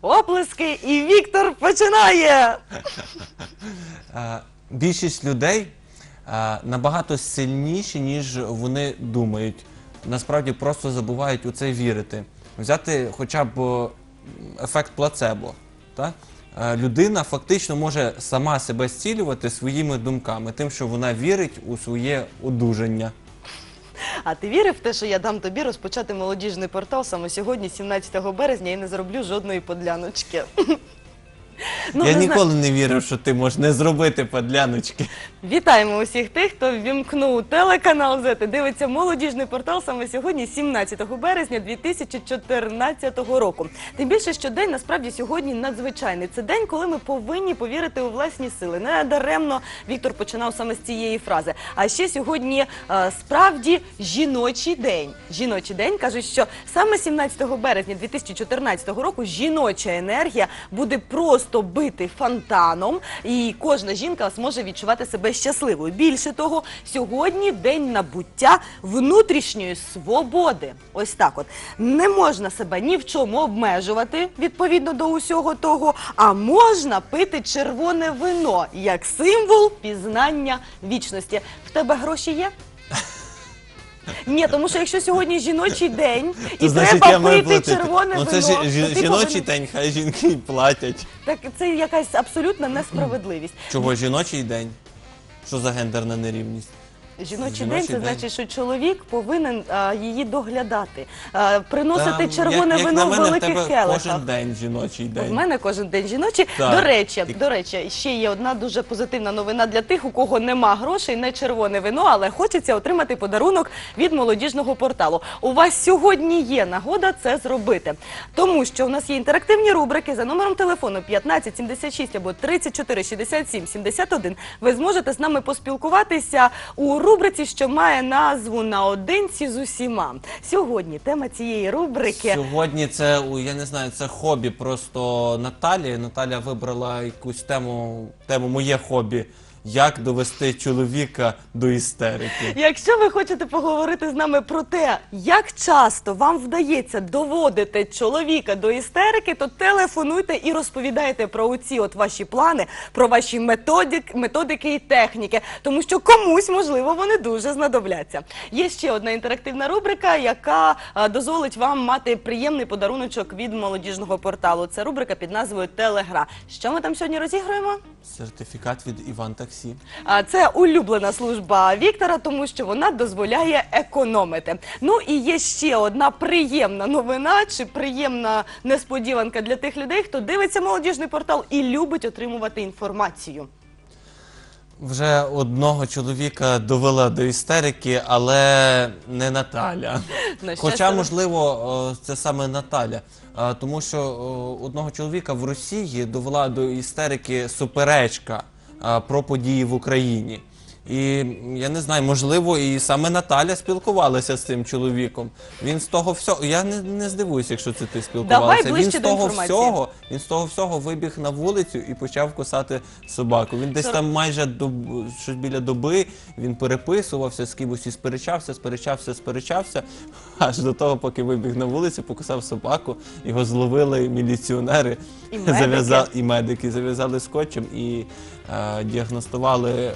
Оплески, і Віктор починає. Більшість людей набагато сильніші, ніж вони думають. Насправді просто забувають у це вірити. Взяти хоча б ефект плацебо. Людина фактично може сама себе зцілювати своїми думками, тим, що вона вірить у своє одужання. А ти вірив в те, що я дам тобі розпочати молодіжний портал саме сьогодні, 17 березня, і не зароблю жодної подляночки. Ну, Я зна- ніколи не вірив, що ти можеш не зробити подляночки. Вітаємо усіх тих, хто ввімкнув телеканал ЗЕТ дивиться молодіжний портал саме сьогодні, 17 березня 2014 року. Тим більше, що день насправді сьогодні надзвичайний. Це день, коли ми повинні повірити у власні сили. Не даремно Віктор починав саме з цієї фрази. А ще сьогодні е, справді жіночий день. Жіночий день кажуть, що саме 17 березня 2014 року жіноча енергія буде просто бити фонтаном, і кожна жінка зможе відчувати себе щасливою. Більше того, сьогодні день набуття внутрішньої свободи. Ось так, от не можна себе ні в чому обмежувати відповідно до усього того, а можна пити червоне вино як символ пізнання вічності. В тебе гроші є? Ні, тому що якщо сьогодні жіночий день і треба пити червоне ну, вино, це ж то ти жіночий повинен- день, хай жінки й платять. Так це якась абсолютна несправедливість. Чого жіночий день? Що за гендерна нерівність? Жіночий, день це день. значить, що чоловік повинен а, її доглядати, а, приносити Та, червоне як, як вино на в мене, в великих тебе келихах. кожен день жіночий день. мене кожен день жіночий. Так. До речі, І- до речі, ще є одна дуже позитивна новина для тих, у кого нема грошей, не червоне вино, але хочеться отримати подарунок від молодіжного порталу. У вас сьогодні є нагода це зробити, тому що у нас є інтерактивні рубрики за номером телефону 15 76 або 34 67 71. Ви зможете з нами поспілкуватися у рубриці, що має назву наодинці з усіма. Сьогодні тема цієї рубрики. Сьогодні це, у, я не знаю, це хобі просто Наталі. Наталя вибрала якусь тему, тему моє хобі. Як довести чоловіка до істерики. Якщо ви хочете поговорити з нами про те, як часто вам вдається доводити чоловіка до істерики, то телефонуйте і розповідайте про оці от ваші плани, про ваші методик, методики і техніки, тому що комусь, можливо, вони дуже знадобляться. Є ще одна інтерактивна рубрика, яка дозволить вам мати приємний подаруночок від молодіжного порталу. Це рубрика під назвою Телегра. Що ми там сьогодні розіграємо? Сертифікат від Іван Таксі. А це улюблена служба Віктора, тому що вона дозволяє економити. Ну і є ще одна приємна новина чи приємна несподіванка для тих людей, хто дивиться молодіжний портал і любить отримувати інформацію. Вже одного чоловіка довела до істерики, але не Наталя. Хоча, можливо, це саме Наталя. Тому що одного чоловіка в Росії довела до істерики суперечка про події в Україні. І я не знаю, можливо, і саме Наталя спілкувалася з цим чоловіком. Він з того всього. Я не, не здивуюся, якщо це ти спілкувалася. ближче він з до того інформації. всього, він з того всього вибіг на вулицю і почав кусати собаку. Він десь Сор- там майже доб... щось біля доби. Він переписувався з кимось і сперечався, сперечався, сперечався. Аж до того, поки вибіг на вулицю, покусав собаку, його зловили міліціонери І медики. зав'язали і медики, зав'язали скотчем і е, діагностували е,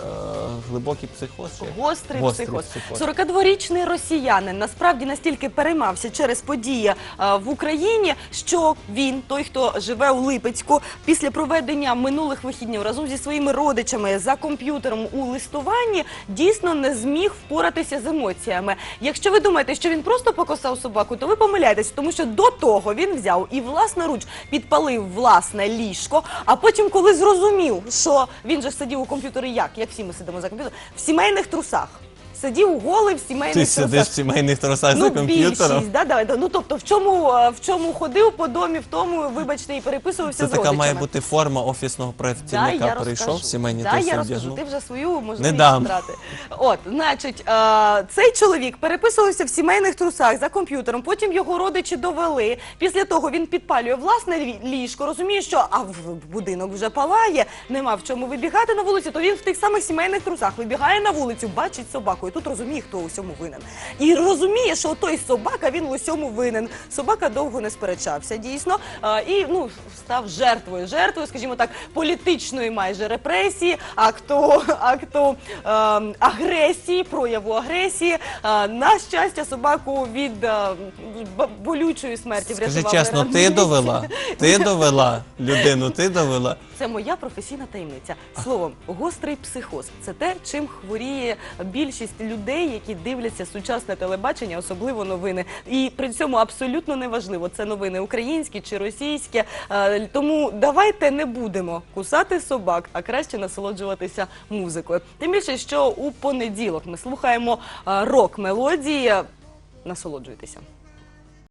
глибокий психоз. чи- Гострий, Гострий психоз. психоз. 42-річний росіянин насправді настільки переймався через події е, в Україні, що він, той, хто живе у Липецьку, після проведення минулих вихіднів разом зі своїми родичами за комп'ютером у листуванні, дійсно не зміг впоратися з емоціями. Якщо ви думаєте, що він просто покосав собаку, то ви помиляєтесь, тому що до того він взяв і власноруч підпалив власне ліжко. А потім, коли зрозумів, що він же сидів у комп'ютері, як як всі ми сидимо за комп'ютером, в сімейних трусах. Сидів голий в сімейних Ти трусах. сидиш в сімейних тросах Ну, за комп'ютером. більшість, да, да, да. Ну, тобто, в чому, е, в чому ходив по домі, в тому, вибачте, і переписувався Це з така родичами. має бути форма офісного Да, працівника. Перейшов розкажу. в сімейні да, труси я розкажу. вдягнув. Ти вже свою можливість Не дам. брати. От, значить, е, цей чоловік переписувався в сімейних трусах за комп'ютером. Потім його родичі довели. Після того він підпалює власне лі- ліжко. Розуміє, що а в будинок вже палає, нема в чому вибігати на вулицю. То він в тих самих сімейних трусах вибігає на вулицю, бачить собаку. І тут розуміє, хто у всьому винен. І розуміє, що той собака він у всьому винен. Собака довго не сперечався, дійсно, а, і ну став жертвою, жертвою, скажімо так, політичної майже репресії, акту, акту ем, агресії, прояву агресії. А, на щастя, собаку від е, болючої смерті Скажи врятував чесно, ти довела? Ти довела людину, ти довела. Це моя професійна таємниця. Словом, гострий психоз це те, чим хворіє більшість людей, які дивляться сучасне телебачення, особливо новини. І при цьому абсолютно неважливо, це новини українські чи російські. Е, Тому давайте не будемо кусати собак, а краще насолоджуватися музикою. Тим більше, що у понеділок ми слухаємо е, рок-мелодії. Насолоджуйтеся.